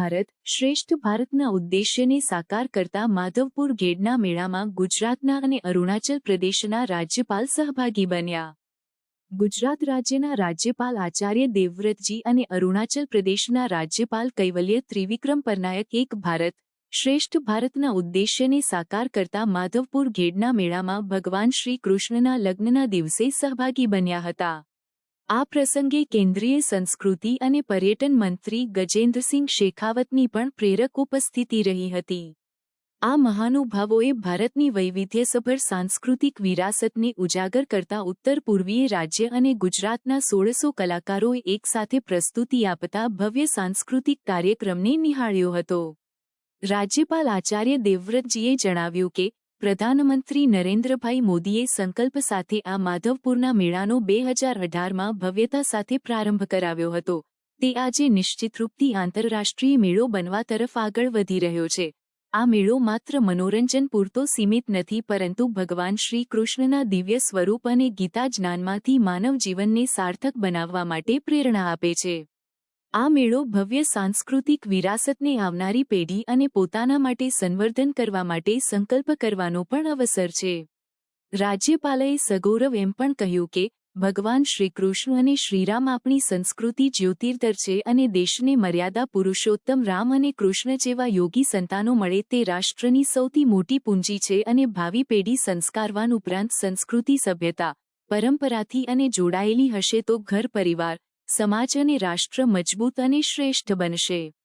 ભારત શ્રેષ્ઠ ભારતના ઉદ્દેશ્યને સાકાર કરતા માધવપુર ગેડના મેળામાં ગુજરાતના અને અરુણાચલ પ્રદેશના રાજ્યપાલ સહભાગી બન્યા. ગુજરાત રાજ્યના રાજ્યપાલ આચાર્ય દેવવ્રતજી અને અરુણાચલ પ્રદેશના રાજ્યપાલ કૈવલ્ય ત્રિવિક્રમ પરનાયક એક ભારત શ્રેષ્ઠ ભારતના ઉદ્દેશ્યને સાકાર કરતા માધવપુર ગેડના મેળામાં ભગવાન શ્રી કૃષ્ણના લગ્નના દિવસે સહભાગી બન્યા હતા. આ પ્રસંગે કેન્દ્રીય સંસ્કૃતિ અને પર્યટન મંત્રી ગજેન્દ્રસિંહ શેખાવતની પણ પ્રેરક ઉપસ્થિતિ રહી હતી. આ મહાનુભાવોએ ભારતની વૈવિધ્યસભર સાંસ્કૃતિક વિરાસતને ઉજાગર કરતા ઉત્તર પૂર્વીય રાજ્ય અને ગુજરાતના સોળસો કલાકારોએ એકસાથે પ્રસ્તુતિ આપતા ભવ્ય સાંસ્કૃતિક કાર્યક્રમને નિહાળ્યો હતો. રાજ્યપાલ આચાર્ય દેવવ્રતજીએ જણાવ્યું કે પ્રધાનમંત્રી નરેન્દ્રભાઈ મોદીએ સંકલ્પ સાથે આ માધવપુરના મેળાનો બે હજાર અઢારમાં ભવ્યતા સાથે પ્રારંભ કરાવ્યો હતો. તે આજે નિશ્ચિત રૂપથી આંતરરાષ્ટ્રીય મેળો બનવા તરફ આગળ વધી રહ્યો છે. આ મેળો માત્ર મનોરંજન પૂરતો સીમિત નથી પરંતુ ભગવાન શ્રી કૃષ્ણના દિવ્ય સ્વરૂપ અને ગીતા જ્ઞાનમાંથી માનવ જીવનને સાર્થક બનાવવા માટે પ્રેરણા આપે છે. આ મેળો ભવ્ય સાંસ્કૃતિક વિરાસતને આવનારી પેઢી અને પોતાના માટે સંવર્ધન કરવા માટે સંકલ્પ કરવાનો પણ અવસર છે. રાજ્યપાલએ સગૌરવ એમ પણ કહ્યું કે, ભગવાન શ્રીકૃષ્ણ અને શ્રીરામ આપણી સંસ્કૃતિ જ્યોતિર્ધર છે અને દેશને મર્યાદા પુરુષોત્તમ રામ અને કૃષ્ણ જેવા યોગી સંતાનો મળે તે રાષ્ટ્રની સૌથી મોટી પૂંજી છે અને ભાવિ પેઢી સંસ્કારવાન ઉપરાંત સંસ્કૃતિ સભ્યતા, પરંપરાથી અને જોડાયેલી હશે તો ઘર પરિવાર સમાજ અને રાષ્ટ્ર મજબૂત અને શ્રેષ્ઠ બનશે.